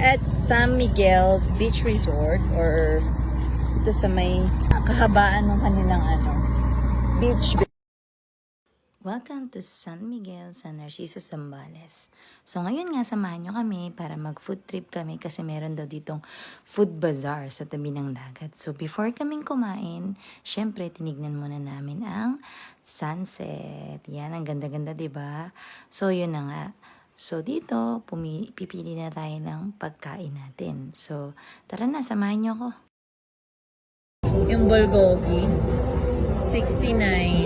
at San Miguel Beach Resort or ito sa may kahabaan ng kanilang ano, beach. Welcome to San Miguel, San Narciso, Zambales. So ngayon nga, samahan nyo kami para mag-food trip kami kasi meron daw ditong food bazaar sa tabi ng dagat. So before kaming kumain, syempre tinignan muna namin ang sunset. Yan, ang ganda-ganda, ba? So yun na nga. So dito, pipili na tayo ng pagkain natin. So tara na, samahan nyo ako. Yung bulgogi, 69.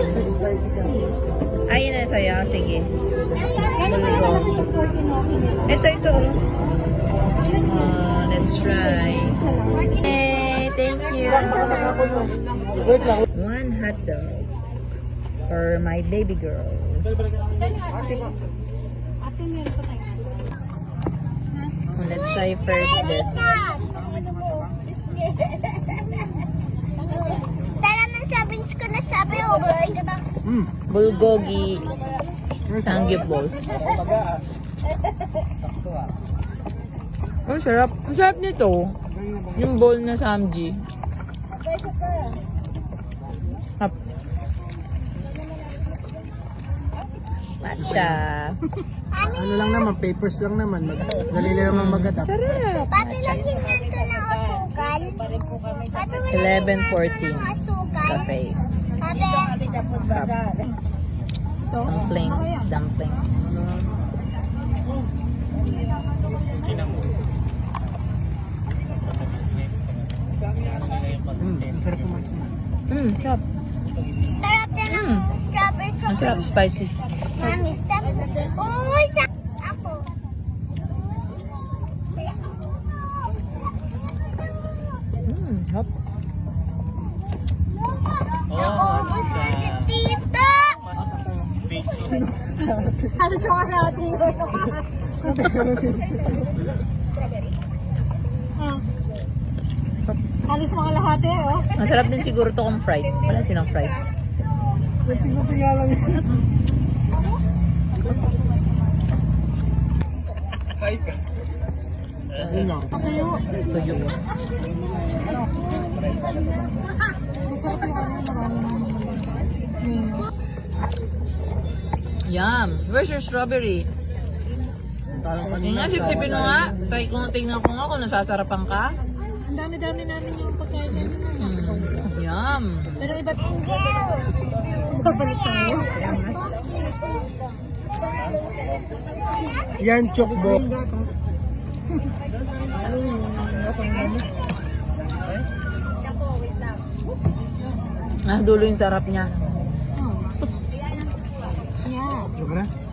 Ayun na sa'yo. Sige. Bulgogi. Ito, ito. Uh, let's try. Hey, thank you. One hot dog for my baby girl. Let's try first this. Tara na ko na sabi, ubusin ko na. Bulgogi Sanggipbol. Oh, sarap. Ang sarap nito. Yung bowl na samji. Hap. Matcha. Ano lang naman, papers lang naman. Mag- Dali lang naman mag-adapt. Sarap. Papi, lagyan natin ng asukal. Papi, wala 11.14 asukal. Cafe. Papi, Dumplings. Dumplings. Hmm, ang sarap naman. Mm, sarap. sarap din ang Mm. strawberry Ang sarap. Spicy. Mami, sarap. Uy, sa... Ako. Mm, sarap. Naubos na si tita. Halos ako natin Halos mga lahat eh, oh. Masarap din siguro to kung fried. Wala silang fried. Buti nga lang yan. Ayun na. Tuyo. Yum. Where's your strawberry? Yung nga, sipsipin mo nga. Try ko, tingnan ko nga kung nasasarapan ka. Ang dami-dami namin yung pagkain namin. Mm. Yum. Pero iba't babalik tayo. Yan, chokbo. Ah, dulo yung sarap niya. Chok na?